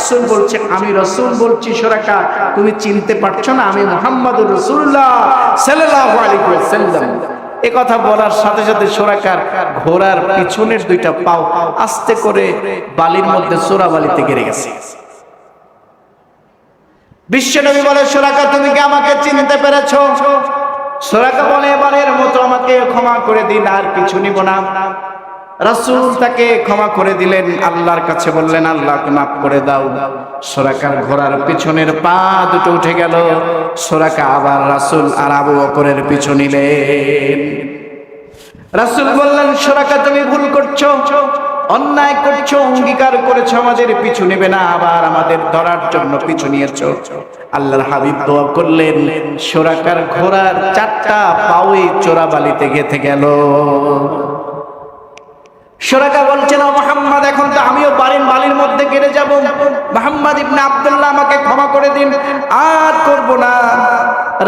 রাসূল বলছে, আমি রসুল বলছি, সোরাকা, তুমি চিনতে পারছ না, আমি মোহাম্মদুর রসুল্লাহ এ কথা বলার সাথে সাথে সোরাকার ঘোড়ার পিছনের দুইটা পাও আস্তে করে বালির মধ্যে সোরা বালিতে গেড়ে গেছে। বিশ্ব বিশ্বনবী বলে, সোরাকা, তুমি কি আমাকে চিনতে পেরেছ? সোরাকা বলে, এবারের মতো আমাকে ক্ষমা করে দিন, আর কিছু নিব না। রাসূল তাকে ক্ষমা করে দিলেন, আল্লাহর কাছে বললেন, আল্লাহকে মাফ করে দাও। সোরাকার ঘোড়ার পিছনের পা দুটো উঠে গেল। সোরাকা আবার রাসূল আর আবু বকরের পিছু নিলেন। রাসূল বললেন, সোরাকা, তুমি ভুল করছ, অন্যায় করছ, অঙ্গীকার করেছ, আমাদের পিছু নেবে না, আবার আমাদের ধরার জন্য পিছু নিয়েছো। আল্লাহর হাবিব দোয়া করলেন, সোরাকার ঘোড়ার চারটা পাওয়ে চোরাবালিতে গেথে গেল। সোরাকা বলছেন ও মোহাম্মদ, এখন তো আমিও বাড়ির বালির মধ্যে কেড়ে যাব। মোহাম্মদ ইবনে আবদুল্লাহ আমাকে ক্ষমা করে দিন। আর করব না।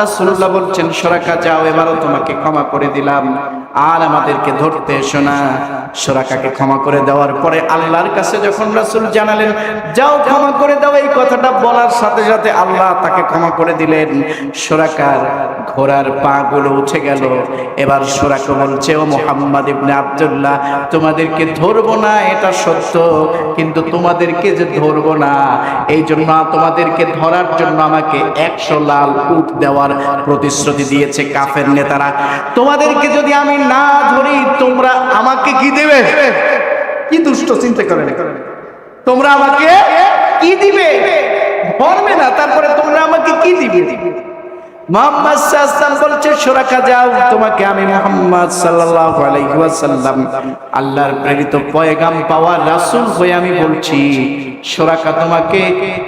রাসূলুল্লাহ বলছেন, সোরাকা যাও, এবারও তোমাকে ক্ষমা করে দিলাম। আর আমাদেরকে ধরতে এসো না। সোরাকাকে ক্ষমা করে দেওয়ার পরে আল্লাহর কাছে যখন রাসূল জানালেন, যাও ক্ষমা করে দাও এই কথাটা বলার সাথে সাথে আল্লাহ তাকে ক্ষমা করে দিলেন। সোরাকার ঘোড়ার পা গুলো উঠে গেল। এবার সোরাকা বলছে, ও মোহাম্মদ ইবনে আব্দুল্লাহ, তোমাদেরকে ধরবো না, এটা সত্য, কিন্তু তোমাদেরকে যে ধরবো না এই জন্য তোমাদেরকে ধরার জন্য আমাকে একশো লাল উট দেওয়ার প্রতিশ্রুতি দিয়েছে কাফের নেতারা। তোমাদেরকে যদি আমি না ধরি তোমরা আমাকে কি দেবে? কি দুষ্ট চিন্তা করে তোমরা আমাকে কি দিবে? ধরবে না, তারপরে তোমরা আমাকে কি দিবে?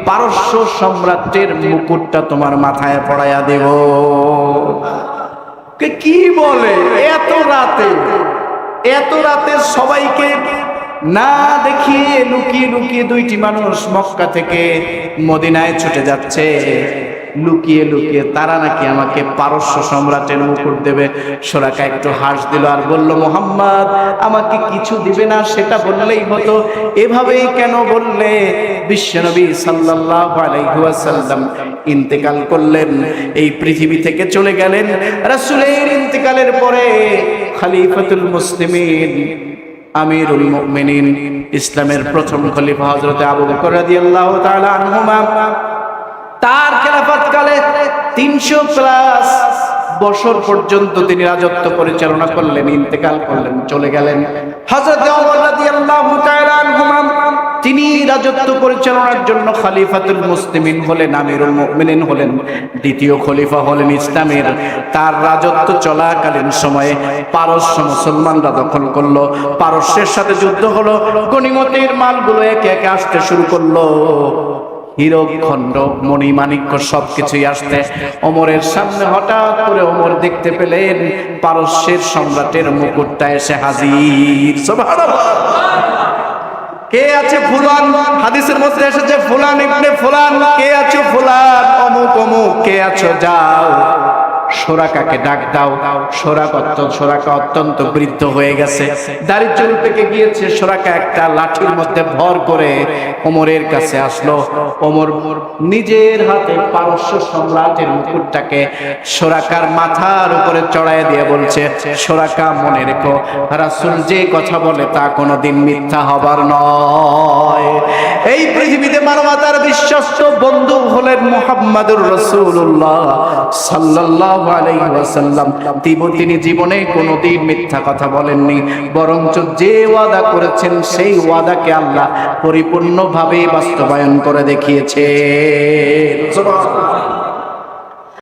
পারস্য সম্রাটের মুকুটটা তোমার মাথায় পড়াইয়া দেব। কে বলে? এত রাতে এত রাতে সবাইকে না দেখিয়ে লুকিয়ে লুকিয়ে দুইটি মানুষ মক্কা থেকে মদিনায় ছুটে যাচ্ছে। লুকিয়ে লুকিয়ে তারা নাকি আমাকে পারস্য সম্রাটের মুকুট দেবে। সোরাকা একটু হাস দিল আর বলল, মোহাম্মদ, আমাকে কিছু দিবে না, সেটা বললেই হতো। এভাবেই কেন বললে? বিশ্বনবী সাল্লাল্লাহু আলাইহি ওয়াসাল্লাম ইন্তেকাল করলেন। এই পৃথিবী থেকে চলে গেলেন। রাসূলের ইন্তেকালের পরে খলিফাতুল মুসলিমিন, আমিরুল মুমিনিন, ইসলামের প্রথম খলিফা হযরত আবু বকর রাদিয়াল্লাহু তাআলা আনহুমা তার খেলাফত কালে তিনশো প্লাস বছর পর্যন্ত তিনি রাজত্ব পরিচালনা করলেন, ইন্তেকাল করলেন, চলে গেলেন। তিনি রাজত্ব পরিচালনার জন্য খলিফাতুল মুসলিমিন হলেন, আমিরুল মুমিনিন হলেন, দ্বিতীয় খলিফা হলেন ইসলামের। তার রাজত্ব চলাকালীন সময়ে পারস্য মুসলমানরা দখল করল। পারস্যের সাথে যুদ্ধ হলো গনিমতের মালগুলো একে একে আসতে শুরু করল। হীরক খণ্ড মণিমাণিক্য সবকিছুই আসতে অমরের সামনে হঠাৎ করে অমর দেখতে পেলেন পারস্যের সম্রাটের মুকুটটা এসে হাজির। কে আছে ফুলান? হাদিসের মধ্যে এসেছে ফুলান ইবনে ফুলান। কে আছো ফুলান? অমুক অমুক। কে আছো? যাও। সোরাকাকে ডাক দাও। সোরাক অত্যন্ত সোরাকা অত্যন্ত বৃদ্ধ হয়ে গেছে। দাড়ি পেকে গিয়েছে, সোরাকা একটা লাঠির মধ্যে ভর করে ওমরের কাছে আসলো। ওমর নিজের হাতে পারস্য সম্রাটের মুকুটটাকে সোরাকার মাথার উপরে চড়াই দিয়ে বলছে, সোরাকা, মনে রেখো, রাসূল যে কথা বলে তা কোনোদিন মিথ্যা হবার নয়। এই পৃথিবীতে মানবতার বিশ্বস্ত বন্ধু হলেন মুহাম্মাদুর রাসূলুল্লাহ সাল্লাল্লাহু ওয়াসাল্লাম তিনি তিনি জীবনে কোনোদিন মিথ্যা কথা বলেননি। বরঞ্চ যে ওয়াদা করেছেন, সেই ওয়াদাকে আল্লাহ পরিপূর্ণভাবে বাস্তবায়ন করে দেখিয়েছে